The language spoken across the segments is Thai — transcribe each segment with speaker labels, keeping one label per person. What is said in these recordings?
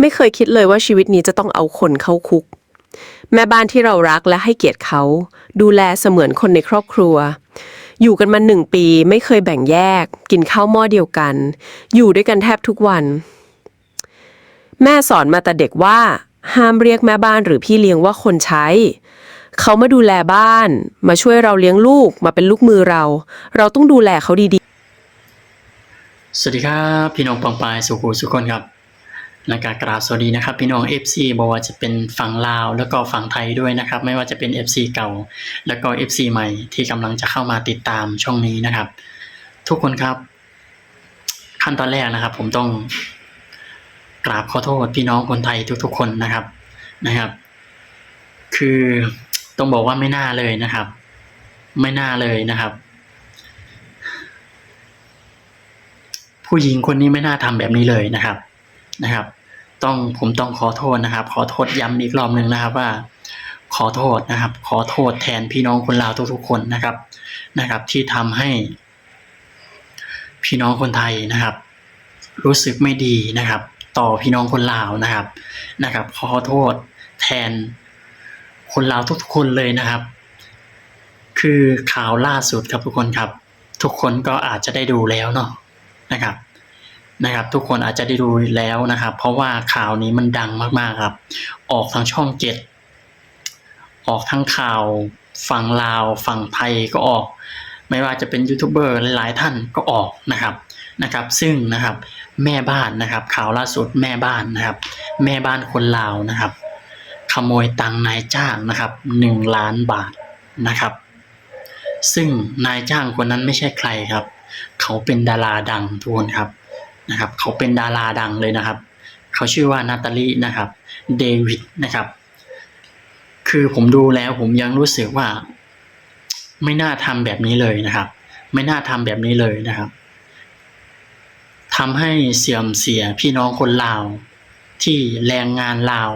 Speaker 1: ไม่เคยคิดเลยว่าชีวิตนี้จะต้องเอาคนเข้าคุก แม่บ้านที่เรารักและให้เกียรติเขา ดูแลเสมือนคนในครอบครัว อยู่กันมาหนึ่งปีไม่เคยแบ่งแยก กินข้าวหม้อเดียวกัน อยู่ด้วยกันแทบทุกวัน แม่สอนมาแต่เด็กว่า ห้ามเรียกแม่บ้านหรือพี่เลี้ยงว่าคนใช้ เขามาดูแลบ้าน มาช่วยเราเลี้ยงลูกมาเป็นลูกมือเรา เราต้องดูแลเขาดีๆ
Speaker 2: สวัสดีครับ พี่น้องปองปายสุขุสุขคนครับ และการกราบสวัสดีนะครับพี่น้อง FC บอกว่าจะเป็นฝั่งลาวแล้วก็ฝั่งไทยด้วยนะครับ ไม่ว่าจะเป็น FC เก่า แล้วก็ FC ใหม่ที่กำลังจะเข้ามาติดตามช่องนี้นะครับ ทุกคนครับ ขั้นตอนแรกนะครับ ผมต้องกราบขอโทษพี่น้องคนไทยทุก ๆ คนนะครับนะครับ คือต้องบอกว่าไม่น่าเลยนะครับ ไม่น่าเลยนะครับ ผู้หญิงคนนี้ไม่น่าทำแบบนี้เลยนะครับ นะครับ ต้องผมต้องขอโทษนะครับ ขอโทษย้ำอีกรอบหนึ่งนะครับว่า ขอโทษนะครับ ขอโทษแทนพี่น้องคนลาวทุกๆคนนะครับนะครับ ที่ทำให้ พี่น้องคนไทยนะครับ รู้สึกไม่ดีนะครับ ต่อพี่น้องคนลาวนะครับนะครับ ขอโทษแทนคนลาวทุกๆคนเลยนะครับ คือข่าวล่าสุดครับทุกคนครับ ทุกคนก็อาจจะได้ดูแล้วเนาะนะครับ นะครับ ทุกคนอาจจะได้ดูแล้วนะครับ เพราะว่าข่าวนี้มันดังมากๆครับ ออกทางช่องเจ็ดออกทั้งข่าวฝั่งลาวฝั่งไทยก็ออก ไม่ว่าจะเป็นยูทูบเบอร์หลายๆท่านก็ออกนะครับนะครับ ซึ่งนะครับแม่บ้านนะครับ ข่าวล่าสุดแม่บ้านนะครับ แม่บ้านคนลาวนะครับ ขโมยตังนายจ้างนะครับหนึ่งล้านบาทนะครับ ซึ่งนายจ้างคนนั้นไม่ใช่ใครครับ เขาเป็นดาราดังทุกคนครับ นะครับเขาเป็นดาราดังเลยนะครับ เขาชื่อว่านาตาลีนะครับเดวิดนะครับ คือผมดูแล้วผมยังรู้สึกว่า ไม่น่าทำแบบนี้เลยนะครับ ไม่น่าทำแบบนี้เลยนะครับทำให้เสื่อมเสียพี่น้องคนลาว ที่แรงงานลาว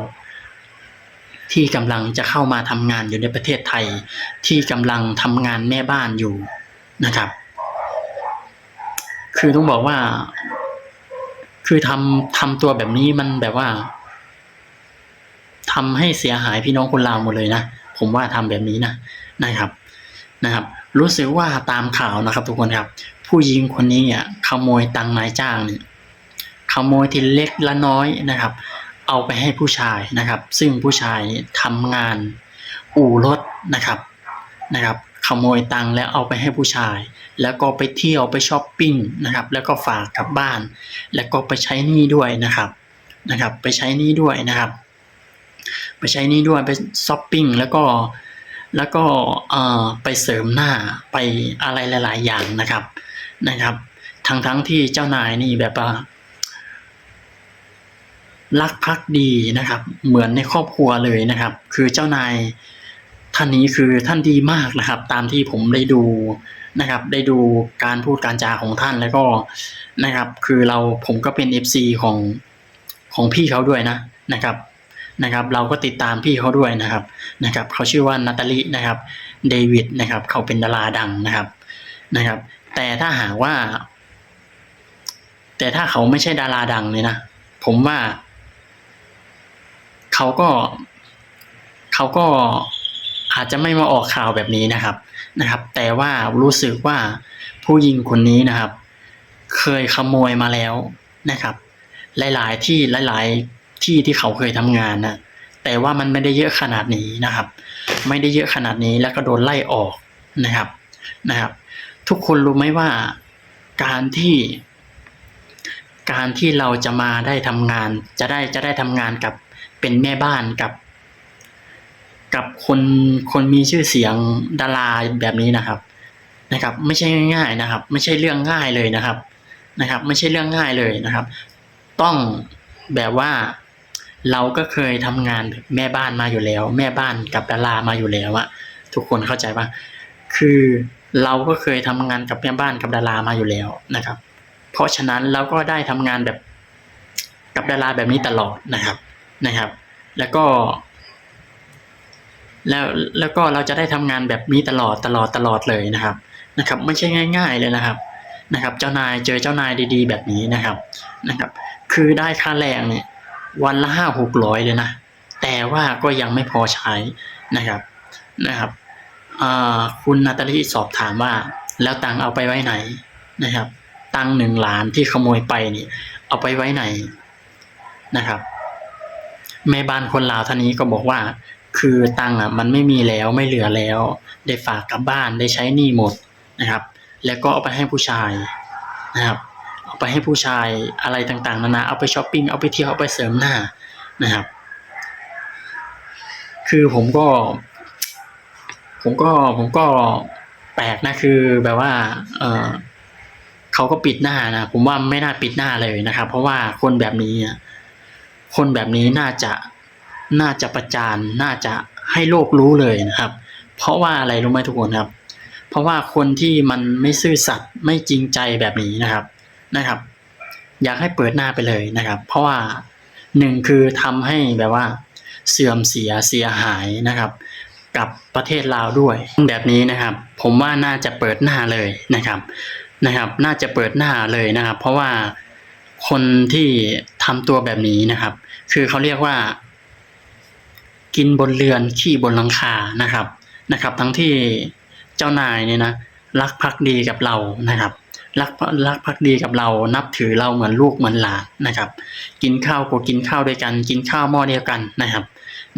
Speaker 2: ที่กำลังจะเข้ามาทำงานอยู่ในประเทศไทย ที่กำลังทำงานแม่บ้านอยู่นะครับ คือต้องบอกว่า คือทำทำตัวแบบนี้มันแบบว่าทำให้เสียหายพี่น้องคนลาวหมดเลยนะผมว่าทำแบบนี้นะนะครับนะครับ รู้สึกว่าตามข่าวนะครับ ทุกคนครับ ผู้หญิงคนนี้เนี่ยขโมยตังนายจ้างเนี่ยขโมยทีเล็กละน้อยนะครับ เอาไปให้ผู้ชายนะครับ ซึ่งผู้ชายทำงานอู่รถนะครับนะครับ ขโมยตังแล้วเอาไปให้ผู้ชาย แล้วก็ไปเที่ยวไปช้อปปิ้งนะครับแล้วก็ฝากกลับบ้าน แล้วก็ไปใช้หนี้ด้วยนะครับนะครับ ไปใช้หนี้ด้วยนะครับ ไปใช้หนี้ด้วยไปช้อปปิ้งแล้วก็แล้วก็เอ่อไปเสริมหน้าไปอะไรหลาย ๆ อย่างนะครับนะครับทั้งทั้งที่เจ้านายนี่แบบว่ารักพักดีนะครับ เหมือนในครอบครัวเลยนะครับ คือเจ้านายท่านนี้คือท่านดีมากนะครับ ตามที่ผมได้ดู นะครับ ได้ดูการพูดการจาของท่านแล้วก็นะครับ คือเราผมก็เป็น FC ของของพี่เขาด้วยนะนะครับนะครับ เราก็ติดตามพี่เขาด้วยนะครับนะครับเขาชื่อว่านาตาลีนะครับเดวิดนะครับ เขาเป็นดาราดังนะครับนะครับ แต่ถ้าหากว่า แต่ถ้าเขาไม่ใช่ดาราดังเลยนะผมว่า เขาก็เขาก็อาจจะไม่มาออกข่าวแบบนี้นะครับ นะครับ แต่ว่ารู้สึกว่าผู้หญิงคนนี้นะครับ เคยขโมยมาแล้วนะครับ หลาย ๆ ที่หลาย ๆ ที่ที่เขาเคยทำงานนะแต่ว่ามันไม่ได้เยอะขนาดนี้นะครับ ไม่ได้เยอะขนาดนี้แล้วก็โดนไล่ออกนะครับนะครับ ทุกคนรู้ไหมว่าการที่การที่เราจะมาได้ทำงาน จะได้จะได้ทำงานกับเป็นแม่บ้านกับ กับคนคนมีชื่อเสียงดาราแบบนี้นะครับ นะครับ ไม่ใช่ง่ายๆนะครับ ไม่ใช่เรื่องง่ายเลยนะครับ นะครับ ไม่ใช่เรื่องง่ายเลยนะครับ ต้องแบบว่าเราก็เคยทำงานแบบแม่บ้านมาอยู่แล้ว แม่บ้านกับดารามาอยู่แล้วอะทุกคนเข้าใจว่าคือเราก็เคยทำงานกับแม่บ้านกับดารามาอยู่แล้วนะครับ เพราะฉะนั้นเราก็ได้ทำงานแบบกับดาราแบบนี้ตลอดนะครับนะครับ แล้วก็ แล้วแล้วก็เราจะได้ทำงานแบบนี้ตลอดตลอดตลอดเลยนะครับนะครับ ไม่ใช่ง่าย ๆเลยนะครับนะครับ เจ้านายเจอเจ้านายดีๆ แบบนี้นะครับนะครับ คือได้ค่าแรงเนี่ยวันละห้าหกร้อยเลยนะแต่ว่าก็ยังไม่พอใช้นะครับนะครับคุณนาตาลีสอบถามว่า แล้วตังเอาไปไว้ไหนนะครับ ตังหนึ่งล้านที่ขโมยไปนี่เอาไปไว้ไหนนะครับแม่บ้านคนลาวท่านนี้ก็บอกว่า คือตังค์อะมันไม่มีแล้วไม่เหลือแล้ว ได้ฝากกลับบ้านได้ใช้หนี้หมดนะครับ แล้วก็เอาไปให้ผู้ชายนะครับ เอาไปให้ผู้ชายอะไรต่างๆนานาเอาไปช้อปปิ้งเอาไปเที่ยวเอาไปเสริมหน้านะครับ คือผมก็ ผมก็ผมก็แปลกนะคือแบบว่า เออเขาก็ปิดหน้านะผมว่าไม่น่าปิดหน้าเลยนะครับ เพราะว่าคนแบบนี้คนแบบนี้น่าจะ น่าจะประจานน่าจะให้โลกรู้เลยนะครับ เพราะว่าอะไรรู้ไหมทุกคนครับ เพราะว่าคนที่มันไม่ซื่อสัตย์ไม่จริงใจแบบนี้นะครับนะครับ อยากให้เปิดหน้าไปเลยนะครับ เพราะว่าหนึ่งคือทำให้แบบว่า เสื่อมเสียเสียหายนะครับ กับประเทศลาวด้วยแบบนี้นะครับ ผมว่าน่าจะเปิดหน้าเลยนะครับนะครับ น่าจะเปิดหน้าเลยนะครับ เพราะว่าคนที่ทำตัวแบบนี้นะครับ คือเขาเรียกว่า กินบนเรือนขี้บนหลังคานะครับนะครับ ทั้งที่เจ้านายเนี่ยนะรักภักดีกับเรานะครับรักรักภักดีกับเรานับถือเราเหมือนลูกเหมือนหลานนะครับ กินข้าวก็กินข้าวด้วยกัน กินข้าวหม้อเดียวกันนะครับ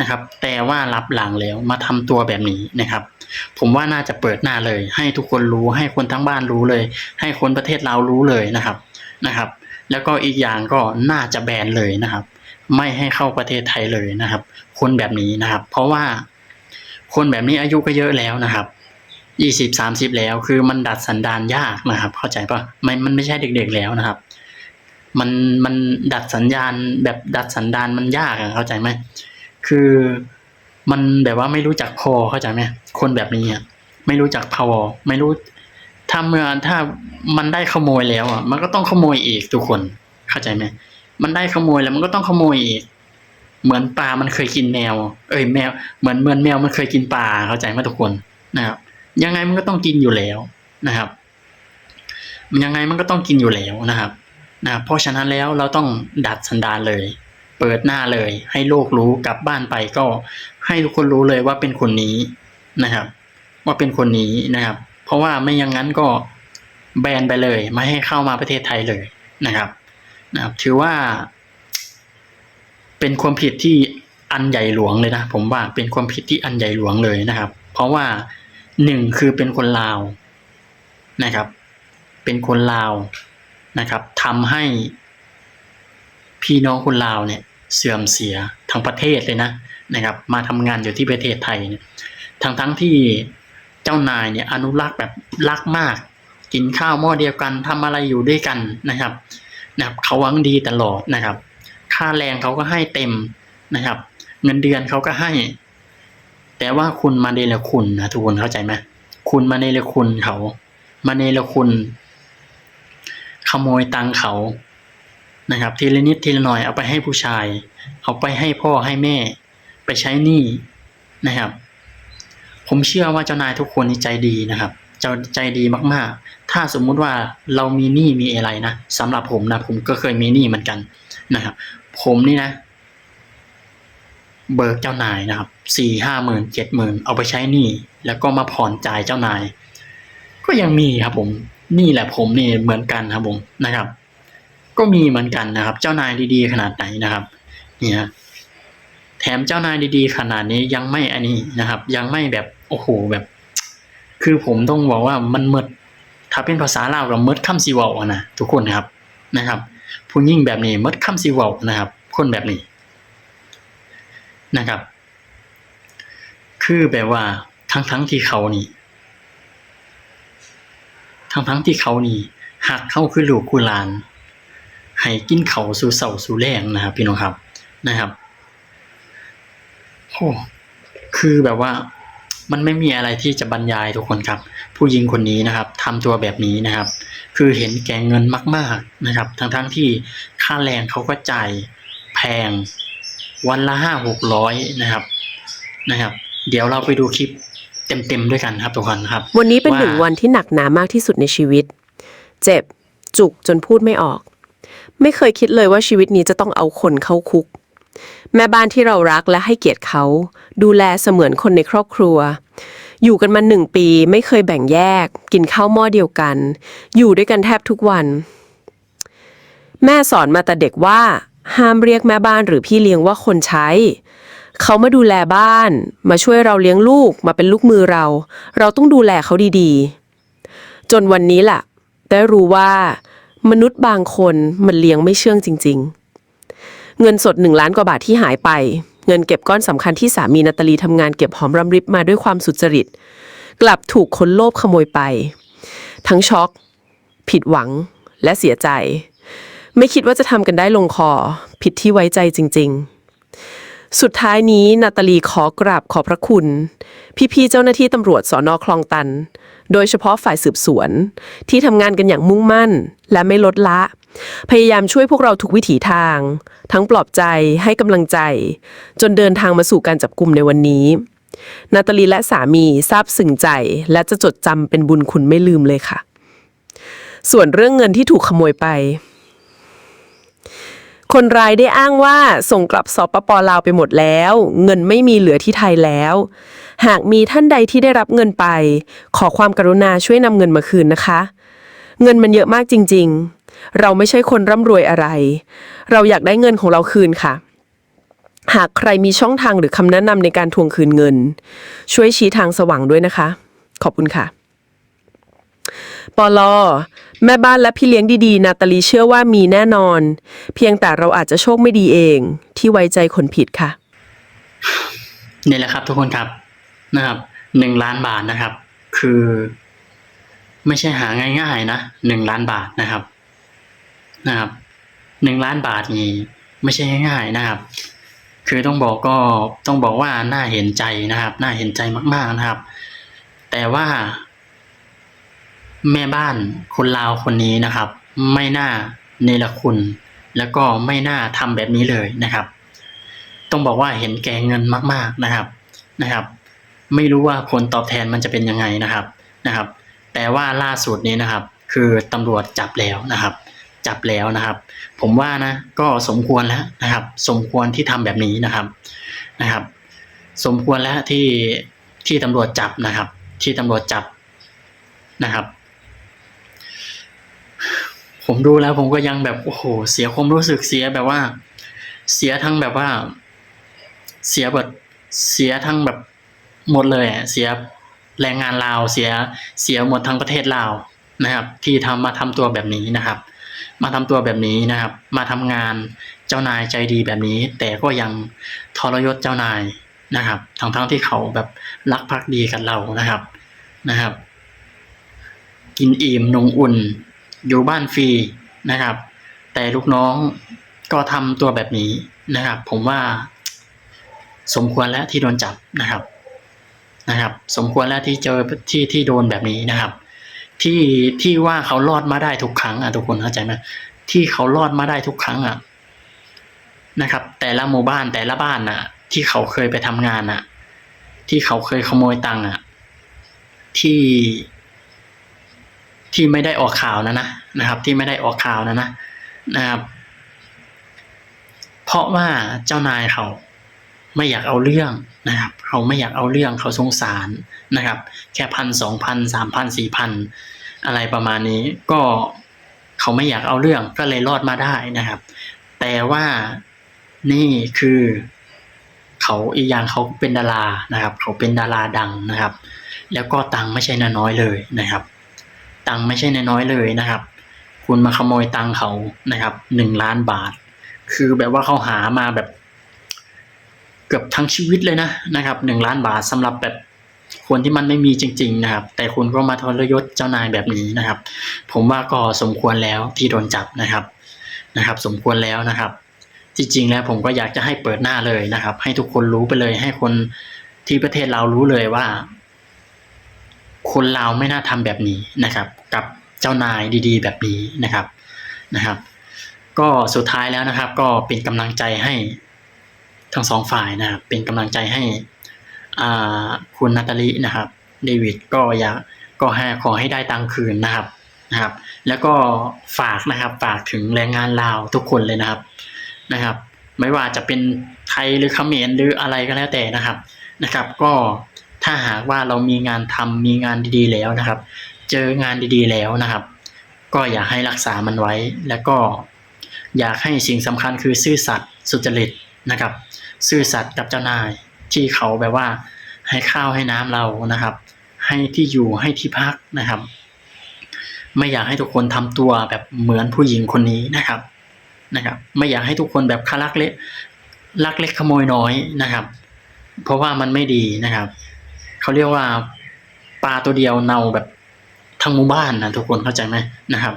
Speaker 2: นะครับ แต่ว่ารับหลังแล้วมาทำตัวแบบนี้นะครับ ผมว่าน่าจะเปิดหน้าเลย ให้ทุกคนรู้ให้คนทั้งบ้านรู้เลย ให้คนประเทศเรารู้เลยนะครับนะครับ แล้วก็อีกอย่างก็น่าจะแบนเลยนะครับ ไม่ให้เข้าประเทศไทยเลยนะครับ คนแบบนี้นะครับ เพราะว่าคนแบบนี้อายุก็เยอะแล้วนะครับยี่สิบสามสิบแล้วคือมันดัดสันดานยากนะครับ เข้าใจปะมันมันไม่ใช่เด็กๆแล้วนะครับ มันมันดัดสัญญาณแบบดัดสันดานมันยากอะเข้าใจไหมคือมันแบบว่าไม่รู้จักพอเข้าใจไหมคนแบบนี้อะไม่รู้จักพอไม่รู้ ถ้าเมื่อถ้ามันได้ขโมยแล้วอะ มันก็ต้องขโมยอีกทุกคน เข้าใจไหมมันได้ขโมยแล้วมันก็ต้องขโมยอีก เหมือนปลามันเคยกินแมว เอ้ยแมว เหมือนเหมือนแมวมันเคยกินปลาเข้าใจไหมทุกคนนะครับ ยังไงมันก็ต้องกินอยู่แล้วนะครับยังไงมันก็ต้องกินอยู่แล้วนะครับนะเพราะฉะนั้นแล้วเราต้องดัดสันดานเลย เปิดหน้าเลย ให้โลกรู้กลับบ้านไปก็ให้ทุกคนรู้เลยว่าเป็นคนนี้นะครับ ว่าเป็นคนนี้นะครับ เพราะว่าไม่อย่างนั้นก็แบนไปเลย ไม่ให้เข้ามาประเทศไทยเลยนะครับนะครับ ถือว่า เป็นความผิดที่อันใหญ่หลวงเลยนะผมว่าเป็นความผิดที่อันใหญ่หลวงเลยนะครับ เพราะว่าหนึ่งคือเป็นคนลาวนะครับ เป็นคนลาวนะครับทำให้พี่น้องคนลาวเนี่ยเสื่อมเสียทั้งประเทศเลยนะนะครับ มาทำงานอยู่ที่ประเทศไทยเนี่ยทั้งทั้งที่ เจ้านายเนี่ยอนุรักษ์แบบรักมาก กินข้าวหม้อเดียวกันทำอะไรอยู่ด้วยกันนะครับนะครับเขาหวังดีตลอดนะครับ ค่าแรงเขาก็ให้เต็มนะครับ เงินเดือนเขาก็ให้ แต่ว่าคุณมาเนรคุณนะทุกคนเข้าใจไหมคุณมาเนรคุณเขามาเนรคุณ ขโมยตังเขานะครับ ทีละนิดทีละหน่อยเอาไปให้ผู้ชาย เอาไปให้พ่อให้แม่ ไปใช้หนี้นะครับ ผมเชื่อว่าเจ้านายทุกคนนี่ใจดีนะครับเจ้าใจดีมากๆ ถ้าสมมุติว่าเรามีหนี้มีอะไรนะสำหรับผมนะผมก็เคยมีหนี้เหมือนกันนะครับ ผมนี่นะ เบิกเจ้านายนะครับสี่ห้าหมื่นเจ็ดหมื่นเอาไปใช้หนี้แล้วก็มาผ่อนจ่ายเจ้านาย ก็ยังมีครับผมนี่แหละผมนี่เหมือนกันครับผมนะครับ ก็มีเหมือนกันนะครับ เจ้านายดีๆ ขนาดไหนนะครับ เนี่ยแถมเจ้านายดีๆ ขนาดนี้ยังไม่อันนี้นะครับ ยังไม่แบบ โอ้โหแบบ คือผมต้องบอกว่ามันเมดถ้าเป็นภาษาลาวกับเมดคำซีเวาอะนะทุกคนนะครับนะครับ ผู้ยิ่งแบบนี้เมดคำซีเวานะครับ คนแบบนี้นะครับ คือแบบว่าทั้งทั้งที่เขานี่ ทั้งทั้งที่เขานี่หักเข้าคือลูกคือหลานให้กินเขาสู่เสาสู่แรงนะครับ พี่น้องครับนะครับโอ้คือแบบว่า มันไม่มีอะไรที่จะบรรยายทุกคนครับ ผู้หญิงคนนี้นะครับทำตัวแบบนี้นะครับ คือเห็นแก่เงินมาก ๆนะครับ ทั้งทั้งๆที่ค่าแรงเขาก็จ่ายแพงวันละห้าหกร้อยนะครับนะครับ เดี๋ยวเราไปดูคลิปเต็มๆด้วยกันครับทุกคนครับ
Speaker 1: วันนี้เป็น
Speaker 2: ว่า
Speaker 1: หนึ่งวันที่หนักหนามากที่สุดในชีวิต เจ็บจุกจนพูดไม่ออก ไม่เคยคิดเลยว่าชีวิตนี้จะต้องเอาคนเข้าคุก แม่บ้านที่เรารักและให้เกียรติเขา ดูแลเสมือนคนในครอบครัว อยู่กันมาหนึ่งปีไม่เคยแบ่งแยก กินข้าวหม้อเดียวกัน อยู่ด้วยกันแทบทุกวัน แม่สอนมาแต่เด็กว่า ห้ามเรียกแม่บ้านหรือพี่เลี้ยงว่าคนใช้ เขามาดูแลบ้าน มาช่วยเราเลี้ยงลูกมาเป็นลูกมือเรา เราต้องดูแลเขาดีๆ จนวันนี้แหละได้รู้ว่ามนุษย์บางคนมันเลี้ยงไม่เชื่องจริง ๆ เงินสดหนึ่งล้านกว่าบาทที่หายไป เงินเก็บก้อนสำคัญที่สามีนาตาลีทำงานเก็บหอมรำริบมาด้วยความสุจริต กลับถูกคนโลภขโมยไป ทั้งช็อก ผิดหวังและเสียใจ ไม่คิดว่าจะทำกันได้ลงคอ ผิดที่ไว้ใจจริง ๆ สุดท้ายนี้นาตาลีขอกราบขอบพระคุณ พี่ๆเจ้าหน้าที่ตำรวจสอนอคลองตัน โดยเฉพาะฝ่ายสืบสวน ที่ทำงานกันอย่างมุ่งมั่น และไม่ลดละ พยายามช่วยพวกเราทุกวิถีทาง ทั้งปลอบใจให้กำลังใจ จนเดินทางมาสู่การจับกลุ่มในวันนี้ นาตาลีและสามีซาบซึ้งใจ และจะจดจำเป็นบุญคุณไม่ลืมเลยค่ะ ส่วนเรื่องเงินที่ถูกขโมยไป คนร้ายได้อ้างว่าส่งกลับสปปลาวไปหมดแล้ว เงินไม่มีเหลือที่ไทยแล้ว หากมีท่านใดที่ได้รับเงินไป ขอความกรุณาช่วยนำเงินมาคืนนะคะ เงินมันเยอะมากจริง ๆ เราไม่ใช่คนร่ำรวยอะไร เราอยากได้เงินของเราคืนค่ะ หากใครมีช่องทางหรือคำแนะนำในการทวงคืนเงิน ช่วยชี้ทางสว่างด้วยนะคะ ขอบคุณค่ะ ปลอแม่บ้านและพี่เลี้ยงดีๆ นาตาลีเชื่อว่ามีแน่นอน เพียงแต่เราอาจจะโชคไม่ดีเอง ที่ไว้ใจคนผิดค่ะ
Speaker 2: นี่แหละครับ ทุกคนครับนะครับหนึ่งล้านบาทนะครับ คือ ไม่ใช่หาง่ายๆนะหนึ่งล้านบาทนะครับนะครับหนึ่งล้านบาทนี่ไม่ใช่ง่าย ๆนะครับ คือต้องบอกก็ต้องบอกว่าน่าเห็นใจนะครับ น่าเห็นใจมาก ๆนะครับ แต่ว่า แม่บ้านคนลาวคนนี้นะครับ ไม่น่าเนรคุณ แล้วก็ไม่น่าทำแบบนี้เลยนะครับ ต้องบอกว่าเห็นแก่เงินมาก ๆนะครับนะครับ ไม่รู้ว่าผลตอบแทนมันจะเป็นยังไงนะครับนะครับ แต่ว่าล่าสุดนี้นะครับ คือตำรวจจับแล้วนะครับ จับแล้วนะครับ ผมว่านะก็สมควรแล้วนะครับ สมควรที่ทำแบบนี้นะครับนะครับ สมควรแล้วที่ที่ตำรวจจับนะครับ ที่ตำรวจจับนะครับ ผมดูแล้วผมก็ยังแบบโอ้โหเสียความรู้สึกเสียแบบว่า เสียทั้งแบบว่า เสียแบบเสียทั้งแบบหมดเลยเสียแรงงานลาวเสียเสียหมดทั้งประเทศลาวนะครับ ที่ทำมาทำตัวแบบนี้นะครับ มาทำตัวแบบนี้นะครับ มาทำงานเจ้านายใจดีแบบนี้ แต่ก็ยังทรยศเจ้านายนะครับทั้งทั้งที่เขาแบบรักภักดีกับเรานะครับนะครับ กินอิ่มนงอุ่น อยู่บ้านฟรีนะครับ แต่ลูกน้องก็ทำตัวแบบนี้นะครับ ผมว่า สมควรแล้วที่โดนจับนะครับนะครับ สมควรแล้วที่เจอที่ที่โดนแบบนี้นะครับ ที่ที่ว่าเขารอดมาได้ทุกครั้งอะทุกคนเข้าใจไหมที่เขารอดมาได้ทุกครั้งอะนะครับ แต่ละหมู่บ้านแต่ละบ้านน่ะ ที่เขาเคยไปทำงานน่ะ ที่เขาเคยขโมยตังค์อะ ที่ ที่ไม่ได้ออกข่าวนะนะนะครับ ที่ไม่ได้ออกข่าวนะนะนะครับ เพราะว่าเจ้านายเขาไม่อยากเอาเรื่องนะครับ เขาไม่อยากเอาเรื่องเขาสงสารนะครับ แค่พันสองพันสามพันสี่พันอะไรประมาณนี้ ก็เขาไม่อยากเอาเรื่องก็เลยรอดมาได้นะครับ แต่ว่านี่คือเขาอีกอย่างเขาเป็นดารานะครับ เขาเป็นดาราดังนะครับ แล้วก็ตังค์ไม่ใช่น้อยเลยนะครับ ตังค์ไม่ใช่น้อยๆเลยนะครับ คุณมาขโมยตังค์เขานะครับหนึ่งล้านบาท คือแบบว่าเขาหามาแบบ เกือบทั้งชีวิตเลยนะนะครับหนึ่งล้านบาทสำหรับแบบคนที่มันไม่มีจริง ๆ นะครับ แต่คุณก็มาทรยศเจ้านายแบบนี้นะครับ ผมว่าก็สมควรแล้วที่โดนจับนะครับนะครับ สมควรแล้วนะครับ จริง ๆ แล้วผมก็อยากจะให้เปิดหน้าเลยนะครับ ให้ทุกคนรู้ไปเลยให้คนที่ประเทศเรารู้เลยว่า คนเราวไม่น่าทำแบบนี้นะครับ กับเจ้านายดีๆ แบบนี้นะครับนะครับ ก็สุดท้ายแล้วนะครับ ก็เป็นกำลังใจให้ทั้งสองฝ่ายนะครับเป็นกำลังใจให้อ่าคุณนาตาลีนะครับเดวิดก็อยากก็ให้ขอให้ได้ตังคืนนะครับนะครับ แล้วก็ฝากนะครับฝากถึงแรงงานลาวทุกคนเลยนะครับนะครับ ไม่ว่าจะเป็นไทยหรือเขมรหรืออะไรก็แล้วแต่นะครับนะครับ ก็ ถ้าหากว่าเรามีงานทำมีงานดีๆแล้วนะครับ เจองานดีๆแล้วนะครับ ก็อยากให้รักษามันไว้ แล้วก็อยากให้สิ่งสำคัญคือซื่อสัตย์สุจริตนะครับ ซื่อสัตย์กับเจ้านายที่เขาแบบว่าให้ข้าวให้น้ำเรานะครับ ให้ที่อยู่ให้ที่พักนะครับ ไม่อยากให้ทุกคนทำตัวแบบเหมือนผู้หญิงคนนี้นะครับนะครับ ไม่อยากให้ทุกคนแบบคารักเล็กลักเล็กขโมยน้อยนะครับ เพราะว่ามันไม่ดีนะครับ เขาเรียกว่าปลาตัวเดียวเนาแบบทั้งหมู่บ้านนะทุกคนเข้าใจไหมนะครับ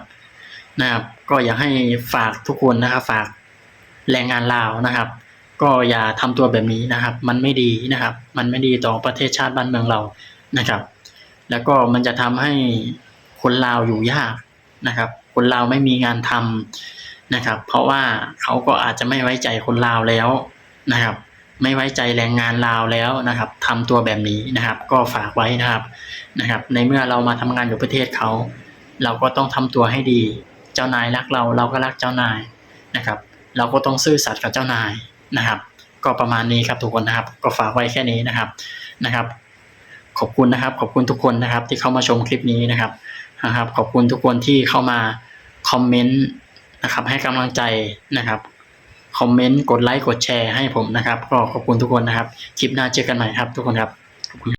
Speaker 2: นะครับ ก็อยากให้ฝากทุกคนนะครับ ฝากแรงงานลาวนะครับ ก็อย่าทำตัวแบบนี้นะครับ มันไม่ดีนะครับ มันไม่ดีต่อประเทศชาติบ้านเมืองเรานะครับ แล้วก็มันจะทำให้คนลาวอยู่ยากนะครับ คนลาวไม่มีงานทำนะครับ เพราะว่าเขาก็อาจจะไม่ไว้ใจคนลาวแล้วนะครับ ไม่ไว้ใจแรงงานลาวแล้วนะครับทำตัวแบบนี้นะครับ ก็ฝากไว้นะครับนะครับ ในเมื่อเรามาทำงานอยู่ประเทศเขา เราก็ต้องทำตัวให้ดี เจ้านายรักเราเราก็รักเจ้านายนะครับ เราก็ต้องซื่อสัตย์กับเจ้านายนะครับ ก็ประมาณนี้ครับทุกคนนะครับ ก็ฝากไว้แค่นี้นะครับนะครับ ขอบคุณนะครับ ขอบคุณทุกคนนะครับ ที่เข้ามาชมคลิปนี้นะครับนะครับ ขอบคุณทุกคนที่เข้ามาคอมเมนต์นะครับให้กำลังใจนะครับ คอมเมนต์ กดไลค์ กดแชร์ให้ผมนะครับ ก็ขอบคุณทุกคนนะครับ คลิปหน้าเจอกันใหม่ครับทุกคนครับ